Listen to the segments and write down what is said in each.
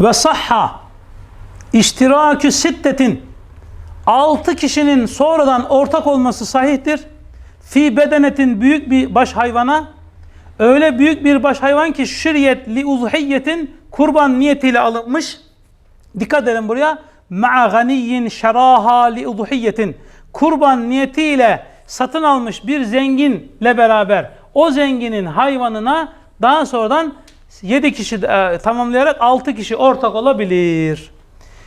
Ve sahha iştirakü sittetin altı kişinin sonradan ortak olması sahihtir. Fi bedenetin büyük bir baş hayvana öyle büyük bir baş hayvan ki şiriyet li uzhiyyetin kurban niyetiyle alınmış. Dikkat edelim buraya. Ma'a ganiyyin şeraha li udhiyyetin. Kurban niyetiyle satın almış bir zenginle beraber o zenginin hayvanına daha sonradan 7 kişi e, tamamlayarak 6 kişi ortak olabilir.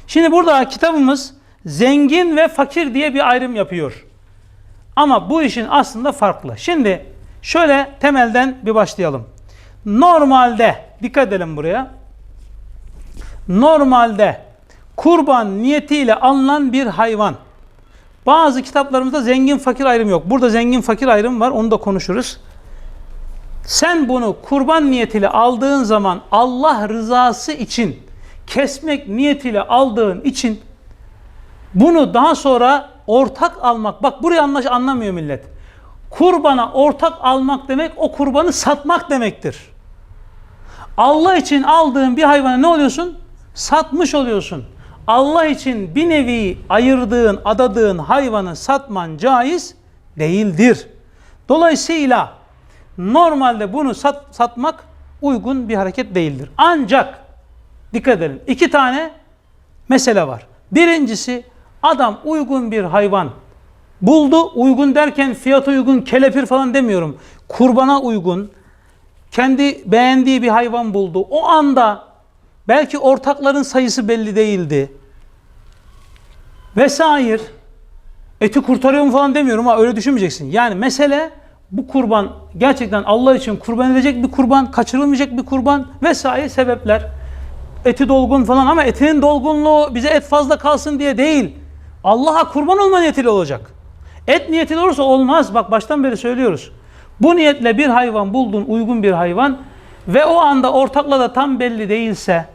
Şimdi burada kitabımız zengin ve fakir diye bir ayrım yapıyor. Ama bu işin aslında farklı. Şimdi şöyle temelden bir başlayalım. Normalde dikkat edelim buraya. Normalde kurban niyetiyle alınan bir hayvan. Bazı kitaplarımızda zengin fakir ayrım yok. Burada zengin fakir ayrım var. Onu da konuşuruz. Sen bunu kurban niyetiyle aldığın zaman Allah rızası için kesmek niyetiyle aldığın için bunu daha sonra ortak almak. Bak burayı anlaş anlamıyor millet. Kurbana ortak almak demek o kurbanı satmak demektir. Allah için aldığın bir hayvana ne oluyorsun? Satmış oluyorsun. Allah için bir nevi ayırdığın, adadığın hayvanı satman caiz değildir. Dolayısıyla normalde bunu sat, satmak uygun bir hareket değildir. Ancak dikkat edelim iki tane mesele var. Birincisi adam uygun bir hayvan buldu. Uygun derken fiyatı uygun, kelepir falan demiyorum. Kurbana uygun, kendi beğendiği bir hayvan buldu. O anda belki ortakların sayısı belli değildi. Vesaire. Eti kurtarıyor mu falan demiyorum ama öyle düşünmeyeceksin. Yani mesele bu kurban gerçekten Allah için kurban edecek bir kurban, kaçırılmayacak bir kurban vesaire sebepler. Eti dolgun falan ama etinin dolgunluğu bize et fazla kalsın diye değil. Allah'a kurban olma niyetiyle olacak. Et niyetiyle olursa olmaz. Bak baştan beri söylüyoruz. Bu niyetle bir hayvan buldun, uygun bir hayvan ve o anda ortakla da tam belli değilse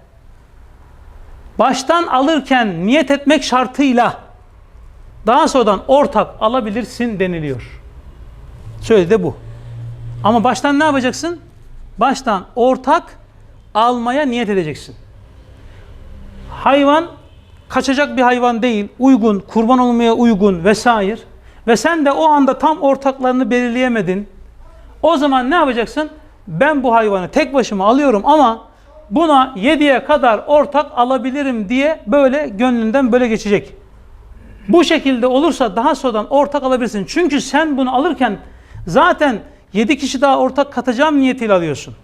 baştan alırken niyet etmek şartıyla daha sonradan ortak alabilirsin deniliyor. Söyledi de bu. Ama baştan ne yapacaksın? Baştan ortak almaya niyet edeceksin. Hayvan kaçacak bir hayvan değil, uygun, kurban olmaya uygun vesaire. Ve sen de o anda tam ortaklarını belirleyemedin. O zaman ne yapacaksın? Ben bu hayvanı tek başıma alıyorum ama buna 7'ye kadar ortak alabilirim diye böyle gönlünden böyle geçecek. Bu şekilde olursa daha sonradan ortak alabilirsin. Çünkü sen bunu alırken zaten 7 kişi daha ortak katacağım niyetiyle alıyorsun.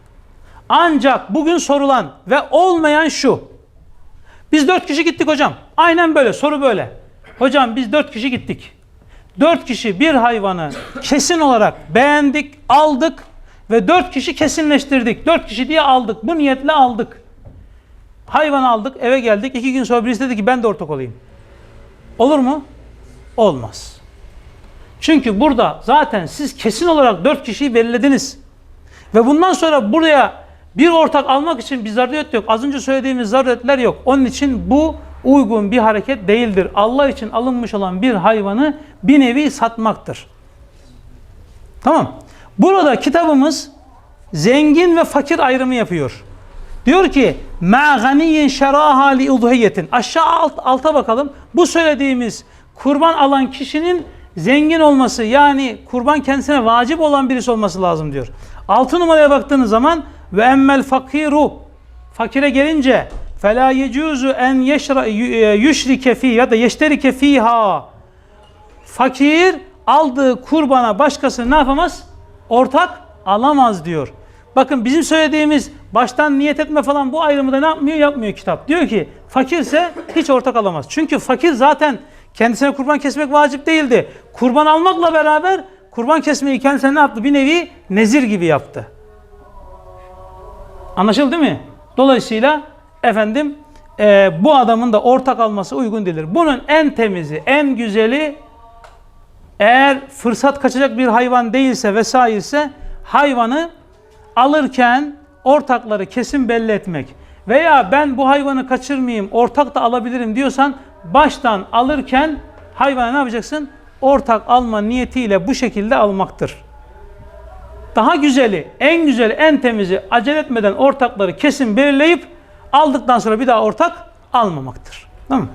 Ancak bugün sorulan ve olmayan şu. Biz 4 kişi gittik hocam. Aynen böyle soru böyle. Hocam biz 4 kişi gittik. 4 kişi bir hayvanı kesin olarak beğendik, aldık ve 4 kişi kesinleştirdik. 4 kişi diye aldık. Bu niyetle aldık. Hayvan aldık, eve geldik. 2 gün sonra birisi dedi ki ben de ortak olayım. Olur mu? Olmaz. Çünkü burada zaten siz kesin olarak 4 kişiyi belirlediniz. Ve bundan sonra buraya bir ortak almak için bir zaruret yok. Az önce söylediğimiz zaruretler yok. Onun için bu uygun bir hareket değildir. Allah için alınmış olan bir hayvanı bir nevi satmaktır. Tamam. Burada kitabımız zengin ve fakir ayrımı yapıyor. Diyor ki ma ganiyin şeraha li udhiyetin. Aşağı alt, alta bakalım. Bu söylediğimiz kurban alan kişinin zengin olması yani kurban kendisine vacip olan birisi olması lazım diyor. Altı numaraya baktığınız zaman ve emmel fakiru fakire gelince fela yecuzu en yeşra yüşrike fi ya da yeşterike fiha fakir aldığı kurbana başkası ne yapamaz? Ortak alamaz diyor. Bakın bizim söylediğimiz baştan niyet etme falan bu ayrımı da ne yapmıyor? Yapmıyor kitap. Diyor ki fakirse hiç ortak alamaz. Çünkü fakir zaten kendisine kurban kesmek vacip değildi. Kurban almakla beraber kurban kesmeyi kendisine ne yaptı? Bir nevi nezir gibi yaptı. Anlaşıldı değil mi? Dolayısıyla efendim e, bu adamın da ortak alması uygun değildir. Bunun en temizi, en güzeli eğer fırsat kaçacak bir hayvan değilse vesairese hayvanı alırken ortakları kesin belli etmek. Veya ben bu hayvanı kaçırmayayım, ortak da alabilirim diyorsan baştan alırken hayvanı ne yapacaksın? Ortak alma niyetiyle bu şekilde almaktır. Daha güzeli, en güzeli, en temizi acele etmeden ortakları kesin belirleyip Aldıktan sonra bir daha ortak almamaktır. Tamam mı?